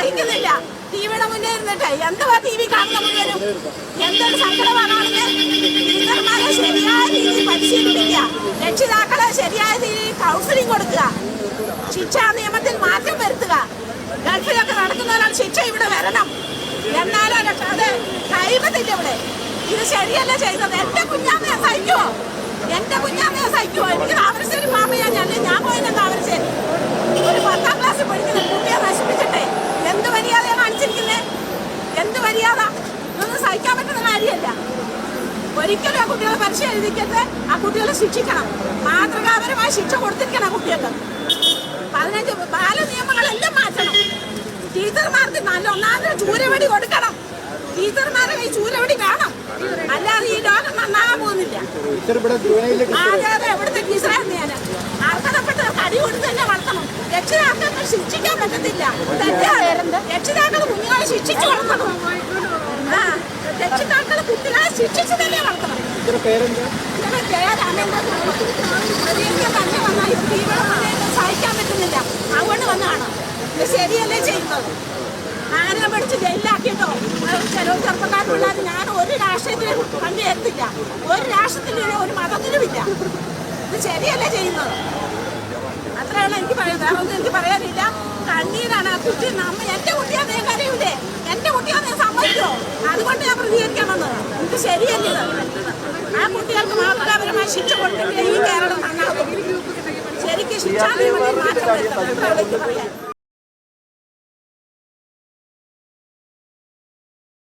സഹിക്കുന്നില്ല. ടിവിയുടെ മുന്നേ ഇരുന്നിട്ട് എന്തുവാ ടി വി കാണുന്ന മുഴുവനും എന്തൊരു സങ്കടമാണെങ്കിൽ ശരിയായ രീതിയിൽ പരിശീലിപ്പിക്കുക. രക്ഷിതാക്കളെ ശരിയായ രീതിയിൽ കൗൺസിലിംഗ് കൊടുക്കുക. ശിക്ഷാ നിയമത്തിൽ മാറ്റം വരുത്തുക. ഗൾഫിലൊക്കെ നടക്കുന്നവരാണ് ശിക്ഷ ഇവിടെ വരണം. എന്നാലോ അത് കഴിവതില്ല ഇവിടെ. ഇത് ശരിയല്ല ചെയ്തത്? എന്റെ കുഞ്ഞാമ്മയെ സഹിക്കുമോ എന്റെ കുഞ്ഞാമ്മയെ സഹിക്കുമോ എനിക്ക് താമരശ്ശേരി മാമയാ ഞാൻ ഞാൻ പോയത് താമരശ്ശേരി ഒരിക്കലും ആ കുട്ടികളെ പരീക്ഷ ആ കുട്ടികളെ ശിക്ഷിക്കണം. മാതൃകാപരമായ ശിക്ഷ കൊടുത്തിരിക്കണം ആ കുട്ടികൾക്ക്. പതിനഞ്ച് ബാല നിയമങ്ങളെല്ലാം മാറ്റണം. ടീച്ചർമാർക്ക് നല്ല ഒന്നാമത് ചൂരവടി കൊടുക്കണം. ടീച്ചർമാരെ ഈ ചൂരവടി വേണം അല്ലാതെ ഈ ലോകം നന്നാകാൻ പോകുന്നില്ല. അതെ അതെ ഇവിടുത്തെ ടീച്ചറായിരുന്നു ഞാൻ അർഹതപ്പെട്ട കടി കൊടുത്ത് തന്നെ വളർത്തണം. രക്ഷിതാക്കൾക്ക് ശിക്ഷിക്കാൻ പറ്റത്തില്ല. രക്ഷിതാക്കൾ കുഞ്ഞുങ്ങളെ ശിക്ഷിച്ചു വളർത്തണം. രക്ഷിതാക്കൾ ശിക്ഷിച്ചു തന്നെ വളർത്തണം ടീച്ചറുടെ പേരെന്താ ഇവരുടെ പേരാണ് എന്റെ എനിക്ക് തന്നെ വന്നാൽ തീവ്രം വന്നതിന് സഹിക്കാൻ അതുകൊണ്ട് വന്നതാണ് ഇത് ശരിയല്ലേ ചെയ്യുന്നത്? ആരെ പിടിച്ച് ജയിലാക്കിയിട്ടോ ചില ചെറുപ്പക്കാർ ഞാൻ ഒരു രാഷ്ട്രീയത്തിലും പങ്കുചേർത്തില്ല ഒരു രാഷ്ട്രത്തിലും ഒരു മതത്തിലുമില്ല ഇത് ശരിയല്ലേ ചെയ്യുന്നത്? അത്രയാണ് എനിക്ക് പറയാൻ വേറെ ഒന്നും എനിക്ക് പറയാനില്ല. കണ്ണീരാണ് ആ കുട്ടി നമ്മ എന്റെ കുട്ടിയാന്ന് ഞാൻ കരയൂലേ എന്റെ കുട്ടിയാന്ന് ഞാൻ സമ്മതിക്കോ അതുകൊണ്ട് ഞാൻ പ്രതികരിക്കാൻ വന്നത് ഇത് ശരിയല്ലേ ആ കുട്ടികൾക്ക് മാതൃകാപരമായ ശിക്ഷ കൊടുത്തിട്ടില്ല ഈ കേരളം നന്നാകും ശരിക്കും ശിക്ഷാ നിയമത്തിൽ മാറ്റം വരുത്തണം.